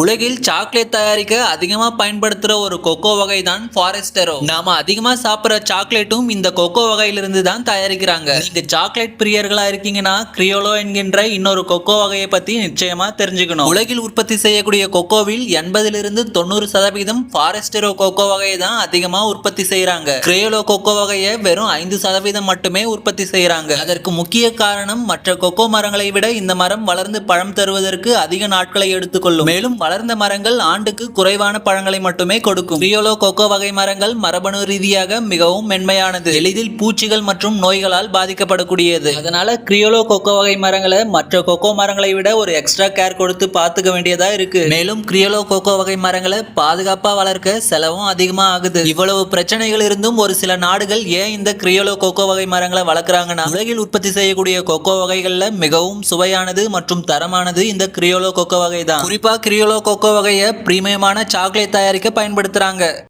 உலகில் சாக்லேட் தயாரிக்க அதிகமா பயன்படுத்துற ஒரு கொக்கோ வகை தான் ஃபாரஸ்டரோ நாம அதிகமா சாப்பிடுற சாக்லேட்டும் இந்த கொக்கோ வகையிலிருந்து தான் தயாரிக்கிறாங்க. நீங்க சாக்லேட் பிரியர்களா இருக்கீங்கன்னா கிரியோலோ என்கின்ற இன்னொரு கொக்கோ வகையை பத்தி நிச்சயமா தெரிஞ்சுக்கணும். உலகில் உற்பத்தி செய்யக்கூடிய கொக்கோவில் எண்பதிலிருந்து தொண்ணூறு சதவீதம் ஃபாரஸ்டரோ கொக்கோ வகையை தான் அதிகமா உற்பத்தி செய்யறாங்க கிரியோலோ கொக்கோ வகையை வெறும் ஐந்து சதவீதம் மட்டுமே உற்பத்தி செய்யறாங்க அதற்கு முக்கிய காரணம் மற்ற கொக்கோ மரங்களை விட இந்த மரம் வளர்ந்து பழம் தருவதற்கு அதிக நாட்களை எடுத்துக்கொள்ளும். மேலும் வளர்ந்த மரங்கள் ஆண்டுக்கு குறைவான பழங்களை மட்டுமே கொடுக்கும். ரியோலோ கொக்கோ வகை மரங்கள் மரபணு ரீதியாக மிகவும் மென்மையானது. எளிதில் பூச்சிகள் மற்றும் நோய்களால் பாதிக்கப்படக்கூடியது. அதனால கிரியோலோ கொக்கோ வகை மரங்களை மற்ற கொக்கோ மரங்களை விட ஒரு எக்ஸ்ட்ரா கேர் கொடுத்து பார்த்துக்க வேண்டியதா இருக்கு. மேலும் கிரியோலோ கொக்கோ வகை மரங்களை பாதுகாப்பா வளர்க்க செலவும் அதிகமா ஆகுது. இவ்வளவு பிரச்சனைகள் இருந்தும் ஒரு சில நாடுகள் ஏன் இந்த கிரியோலோ கொக்கோ வகை மரங்களை வளர்க்குறாங்கன்னா உலகில் உற்பத்தி செய்யக்கூடிய கொக்கோ வகைகள்ல மிகவும் சுவையானது மற்றும் தரமானது இந்த கிரியோலோ கொக்கோ வகை தான் குறிப்பா கிரியோலோ கோகோ வகையை பிரீமியமான சாக்லேட் தயாரிக்க பயன்படுத்துறாங்க.